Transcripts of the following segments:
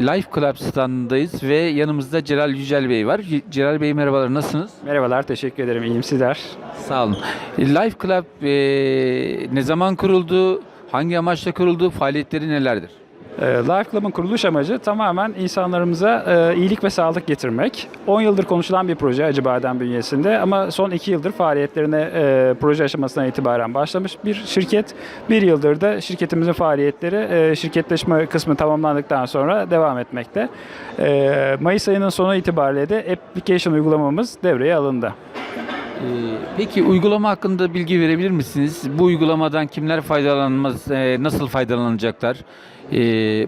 Life Club standındayız ve yanımızda Celal Yücel Bey var. Celal Bey merhabalar, nasılsınız? Merhabalar, teşekkür ederim. İyiyim sizler. Sağ olun. Life Club e, ne zaman kuruldu, hangi amaçla kuruldu, faaliyetleri nelerdir? Ee, Life Club'ın kuruluş amacı tamamen insanlarımıza e, iyilik ve sağlık getirmek. 10 yıldır konuşulan bir proje Acıbadem bünyesinde ama son 2 yıldır faaliyetlerine e, proje aşamasından itibaren başlamış bir şirket. Bir yıldır da şirketimizin faaliyetleri e, şirketleşme kısmı tamamlandıktan sonra devam etmekte. Mayıs ayının sonu itibariyle de application uygulamamız devreye alındı. E, peki uygulama hakkında bilgi verebilir misiniz? Bu uygulamadan kimler faydalanmaz, e, nasıl faydalanacaklar? E,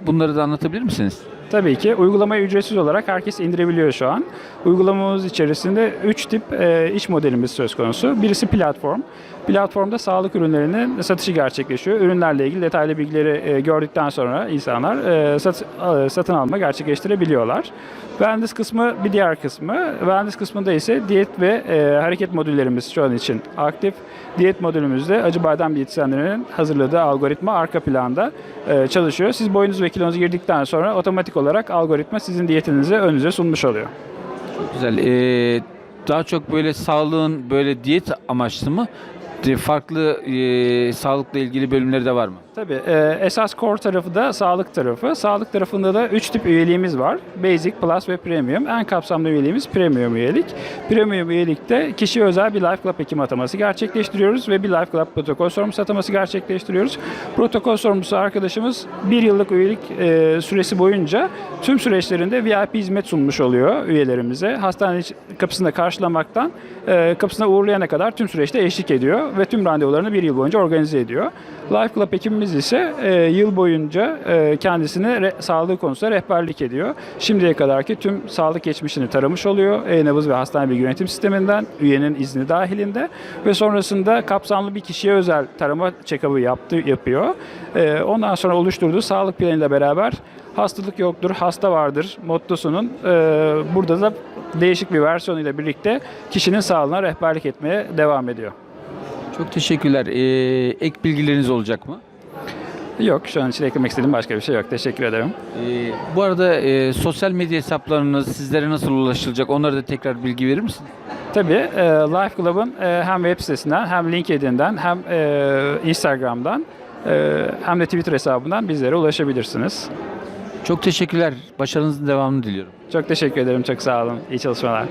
bunları da anlatabilir misiniz? Tabii ki uygulamayı ücretsiz olarak herkes indirebiliyor şu an. Uygulamamız içerisinde 3 tip e, iş modelimiz söz konusu. Birisi platform. Platformda sağlık ürünlerinin satışı gerçekleşiyor. Ürünlerle ilgili detaylı bilgileri e, gördükten sonra insanlar e, sat, e, satın alma gerçekleştirebiliyorlar. Wellness kısmı bir diğer kısmı. Wellness kısmında ise diyet ve e, hareket modüllerimiz şu an için aktif. Diyet modülümüzde Acıbadem diyetisyenlerinin hazırladığı algoritma arka planda e, çalışıyor. Siz boyunuz ve kilonuzu girdikten sonra otomatik olarak algoritma sizin diyetinizi önünüze sunmuş oluyor. Güzel. E, daha çok böyle sağlığın böyle diyet amaçlı mı? De- Farklı e, sağlıkla ilgili bölümleri de var mı? Tabii e, esas core tarafı da sağlık tarafı. Sağlık tarafında da 3 tip üyeliğimiz var. Basic, Plus ve Premium. En kapsamlı üyeliğimiz Premium üyelik. Premium üyelikte kişiye özel bir Life Club hekim ataması gerçekleştiriyoruz ve bir Life Club protokol sorumlusu ataması gerçekleştiriyoruz. Protokol sorumlusu arkadaşımız bir yıllık üyelik e, süresi boyunca tüm süreçlerinde VIP hizmet sunmuş oluyor üyelerimize. Hastane kapısında karşılamaktan e, kapısına uğurlayana kadar tüm süreçte eşlik ediyor ve tüm randevularını bir yıl boyunca organize ediyor. Life Club hekimimiz ise e, yıl boyunca e, kendisine re- sağlığı konusunda rehberlik ediyor. Şimdiye kadarki tüm sağlık geçmişini taramış oluyor. E-nabız ve hastane bilgi yönetim sisteminden üyenin izni dahilinde ve sonrasında kapsamlı bir kişiye özel tarama check-up'ı yaptı, yapıyor. E, ondan sonra oluşturduğu sağlık planıyla beraber hastalık yoktur, hasta vardır mottosunun e, burada da değişik bir versiyonuyla birlikte kişinin sağlığına rehberlik etmeye devam ediyor. Çok teşekkürler. E, ek bilgileriniz olacak mı? Yok şu an için eklemek istediğim başka bir şey yok. Teşekkür ederim. E, bu arada e, sosyal medya hesaplarınız sizlere nasıl ulaşılacak? Onlara da tekrar bilgi verir misiniz? Tabii e, Life Club'ın e, hem web sitesinden hem LinkedIn'den hem e, Instagram'dan e, hem de Twitter hesabından bizlere ulaşabilirsiniz. Çok teşekkürler. Başarınızın devamını diliyorum. Çok teşekkür ederim. Çok sağ olun. İyi çalışmalar.